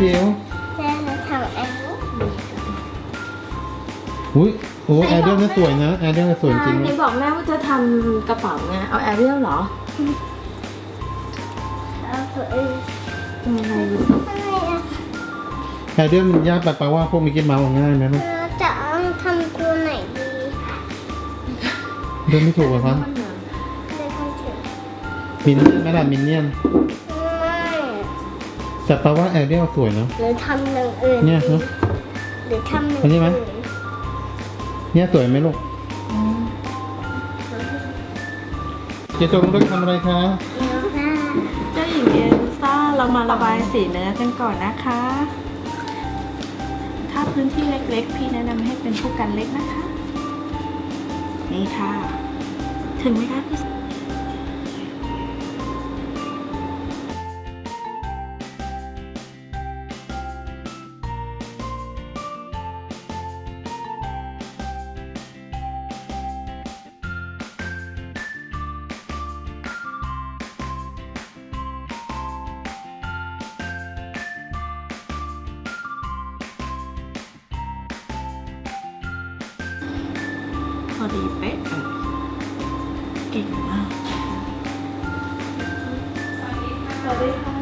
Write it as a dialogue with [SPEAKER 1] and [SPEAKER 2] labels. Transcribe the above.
[SPEAKER 1] จิ๋ว
[SPEAKER 2] แม่จะทำแอ
[SPEAKER 1] ลอุ้ยโอ้แอร์เรียลน่าสวยนะแอร์เรียลน่าสวยจริง
[SPEAKER 3] ไม่บอกแม่ว่าจะทำกระเป๋าไงเอาแอร์เรียลหรอ
[SPEAKER 2] เอาตัวเอ
[SPEAKER 3] งยั
[SPEAKER 2] งไงอยู่
[SPEAKER 1] แอร์เรียลมันยากแต่ปาว่าพวกมิกกี้เมาส์ง่ายไหม
[SPEAKER 2] จะทำตัวไหนดี
[SPEAKER 1] เดินไม่ถูกเหรอครับมินเนี่ยนไหมล่ะมินเนี่ยน
[SPEAKER 2] ไม่
[SPEAKER 1] แต่ปะว่าแอร์เรียลสวยเนาะ
[SPEAKER 2] หรือทำอย่างอื่น
[SPEAKER 1] เนี่ย
[SPEAKER 2] ดี
[SPEAKER 1] ฮะ
[SPEAKER 2] หรือทำอย่าง
[SPEAKER 1] อันนี้ไหม
[SPEAKER 2] อื่น
[SPEAKER 1] เนี่ยสวยไหมลูกเจตรงต้องทำอะไรคะ
[SPEAKER 2] แล้วค่ะ
[SPEAKER 3] เจ้าหญิงเอลซ่าเรามาระบายสีเนื้อกันก่อนนะคะ ถ้าพื้นที่เล็กๆ พี่แนะนำให้เป็นผู้กันเล็กนะคะ นี่ค่ะ ถึงไหมคะพี่พ อดีเป๊ะเลยเก่งมากสวัสดีค่ะ